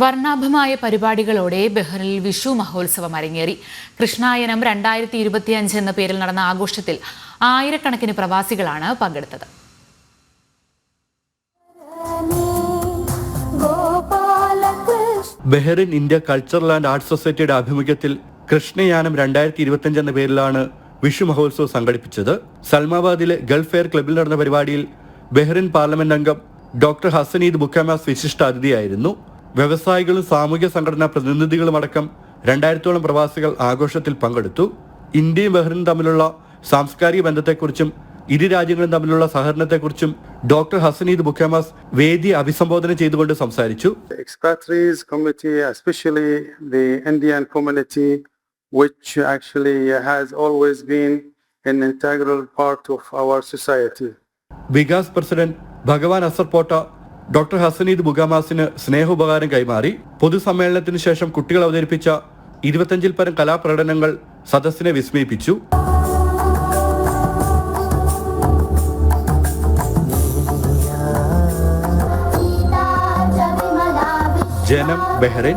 വർണാഭമായ പരിപാടികളോടെ ബെഹ്റിൽ വിഷു മഹോത്സവം അരങ്ങേറി. കൃഷ്ണായനം രണ്ടായിരത്തി ഇരുപത്തിയഞ്ച് എന്ന പേരിൽ നടന്ന ആഘോഷത്തിൽ ആയിരക്കണക്കിന് പ്രവാസികളാണ് പങ്കെടുത്തത്. Bahrain India cultural and arts സൊസൈറ്റിയുടെ ആഭിമുഖ്യത്തിൽ കൃഷ്ണയാനം രണ്ടായിരത്തി ഇരുപത്തിയഞ്ച് എന്ന പേരിലാണ് വിഷു മഹോത്സവം സംഘടിപ്പിച്ചത്. സൽമാബാദിലെ ഗൾഫ് എയർ ക്ലബിൽ നടന്ന പരിപാടിയിൽ ബെഹ്റിൻ പാർലമെന്റ് അംഗം ഡോക്ടർ ഹസനീദ് മുഖാമാസ് വിശിഷ്ട അതിഥിയായിരുന്നു വ്യവസായികളും സാമൂഹ്യ സംഘടനാ പ്രതിനിധികളുമടക്കം രണ്ടായിരത്തോളം പ്രവാസികൾ ആഘോഷത്തിൽ പങ്കെടുത്തു ഇന്ത്യയും ബഹ്റിനും തമ്മിലുള്ള സാംസ്കാരിക ബന്ധത്തെക്കുറിച്ചും ഇരു രാജ്യങ്ങളും തമ്മിലുള്ള സഹകരണത്തെക്കുറിച്ചും ഡോക്ടർ ഹസനീദ് ബുഖമാസ് വേദി അഭിസംബോധന ചെയ്തുകൊണ്ട് സംസാരിച്ചു committee especially the Indian which actually has always been an integral part of our society. Vikas president ഭഗവാൻ അസർ പോട്ട ഡോക്ടർ ഹസനീദ് ബുഗാമാസിന് സ്നേഹോപകാരം കൈമാറി. പൊതുസമ്മേളനത്തിന് ശേഷം കുട്ടികൾ അവതരിപ്പിച്ച ഇരുപത്തഞ്ചിൽ പരം കലാപ്രകടനങ്ങൾ സദസ്സിനെ വിസ്മയിപ്പിച്ചു. ജനം ബെഹ്റിൻ.